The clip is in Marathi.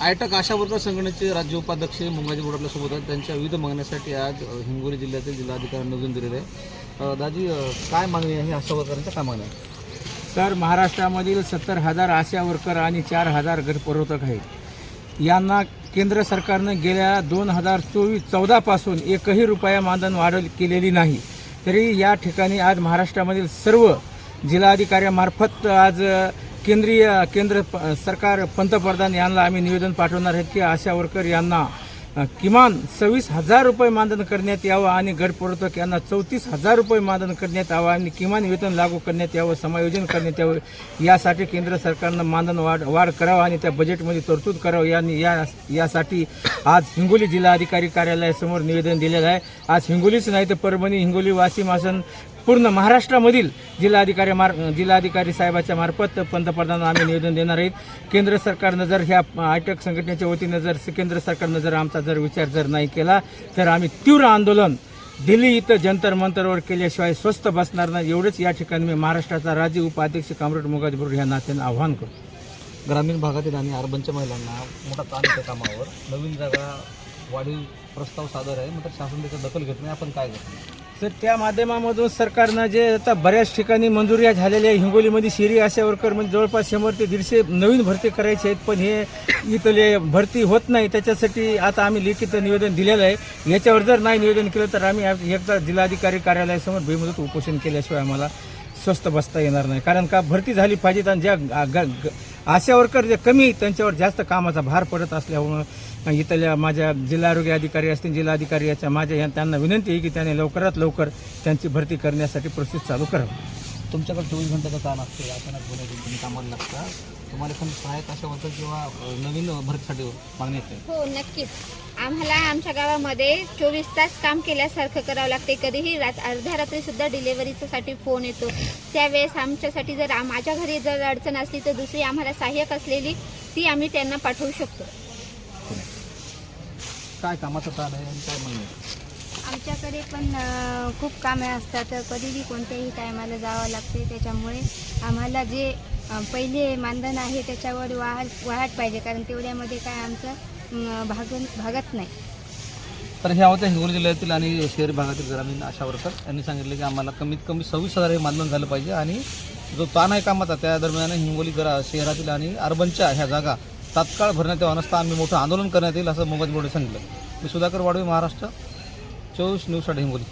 आयटक आशा वर्कर संघटनेचे राज्य उपाध्यक्ष मुंगाजी बोर्ड आपल्यासोबत आहेत. त्यांच्या विविध मागण्यासाठी आज हिंगोली जिल्ह्यातील जिल्हाधिकाऱ्यांना निवेदन दिलेलं आहे. दाजी काय मागणी आहे? आशा वर्करांच्या काय मागण्या आहे तर महाराष्ट्रामधील सत्तर हजार आशा वर्कर आणि चार हजार घरपुरवठक आहेत. यांना केंद्र सरकारनं गेल्या दोन हजार चोवीस चौदापासून एकही रुपया मानधन वाढ केलेली नाही. तरी या ठिकाणी आज महाराष्ट्रामधील सर्व जिल्हाधिकाऱ्यामार्फत आज केंद्रीय केंद्र प- सरकार पंतप्रधान यांना आम्ही निवेदन पाठवणार आहेत की आशा वर्कर यांना किमान सव्वीस हजार रुपये मानधन करण्यात यावं आणि गटपुरवठक यांना चौतीस हजार रुपये मानधन करण्यात यावं आणि किमान वेतन लागू करण्यात यावं समायोजन करण्यात यावं यासाठी केंद्र सरकारनं मानधन वाढ वाढ करावं आणि त्या बजेटमध्ये तरतूद करावं यांनी या यासाठी आज हिंगोली जिल्हाधिकारी कार्यालयासमोर निवेदन दिलेलं आहे. आज हिंगोलीच नाही तर परभणी हिंगोली वाशिम आसन पूर्ण महाराष्ट्रामधील जिल्हाधिकारी मार जिल्हाधिकारी साहेबाच्या मार्फत पंतप्रधानांना आम्ही निवेदन देणार आहेत. केंद्र सरकारनं जर ह्या आयटक संघटनेच्या वतीनं जर केंद्र सरकारनं जर आमचा जर विचार जर नाही केला तर आम्ही तीव्र आंदोलन दिल्ली इथं जंतर मंतरवर केल्याशिवाय स्वस्त बसणार नाही. एवढंच या ठिकाणी मी महाराष्ट्राचा राज्य उपाध्यक्ष कामरेड मुगाज या नात्याने नात्यानं आव्हान करतो. ग्रामीण भागातील आणि अर्बनच्या महिलांना मोठा ताण येतो कामावर. नवीन जागा वाढीव प्रस्ताव सादर आहे मात्र शासन त्याचा दखल घेत नाही. आपण काय करतो तर त्या माध्यमामधून सरकारनं जे आता बऱ्याच ठिकाणी मंजुऱ्या झालेल्या आहे हिंगोलीमध्ये शेरी आशा वर्कर म्हणजे जवळपास शंभर ते दीडशे नवीन भरती करायचे आहेत पण हे इथले भरती होत नाही. त्याच्यासाठी आता आम्ही लिखित निवेदन दिलेलं आहे. याच्यावर जर नाही निवेदन केलं तर आम्ही एकदा जिल्हाधिकारी कार्यालयासमोर बेमुदत उपोषण केल्याशिवाय आम्हाला स्वस्त बसता येणार नाही. कारण का भरती झाली पाहिजे आणि ज्या ग- ग- आशा वर्कर जे कमी त्यांच्यावर जास्त कामाचा भार पडत असल्यामुळं इथल्या माझ्या जिल्हा आरोग्य अधिकारी असतील जिल्हाधिकारी याच्या माझ्या या- त्यांना विनंती आहे की त्याने लवकरात लवकर त्यांची भरती करण्यासाठी प्रोसेस चालू करावी. तुमच्याकडे चोवीस घंट्याचं काम असते अचानक तुम्ही कामाला लागता. तुम्हाला पण सहाय्यक वर्कर किंवा नवीन भरतीसाठी मागणी येते. हो नक्कीच. आम्हाला आमच्या गावामध्ये चोवीस तास काम केल्यासारखं करावं लागते. कधीही रात अर्ध्या रात्री सुद्धा डिलेव्हरीसाठी फोन येतो. त्यावेळेस आमच्यासाठी जर आ- माझ्या घरी जर अडचण असली तर दुसरी आम्हाला सहाय्यक असलेली ती आम्ही त्यांना पाठवू शकतो. काय कामाचा ताण आहे आणि काय आहे? आमच्याकडे पण अ, खूप कामे असतात. कधीही कोणत्याही टायमाला जावं लागते. त्याच्यामुळे आम्हाला जे पहिले मानधन आहे त्याच्यावर वाढ वाढ पाहिजे कारण तेवढ्यामध्ये काय आमचं भाग भागत नाही. तर हे होत्या हिंगोली जिल्ह्यातील आणि शहरी भागातील ग्रामीण आशा वर्कर. यांनी सांगितले की आम्हाला कमीत कमी सव्वीस हजार हे मानधन झालं पाहिजे आणि जो ताण आहे कामाचा त्या दरम्यान हिंगोली ग्रा शहरातील आणि अर्बनच्या ह्या जागा तात्काळ भरण्यात यावं नसता आम्ही मोठं आंदोलन करण्यात येईल असं मोबाईल बोर्डे सांगितलं. मी सुधाकर वाडवे महाराष्ट्र चोवीस न्यूजसाठी हिंगोली.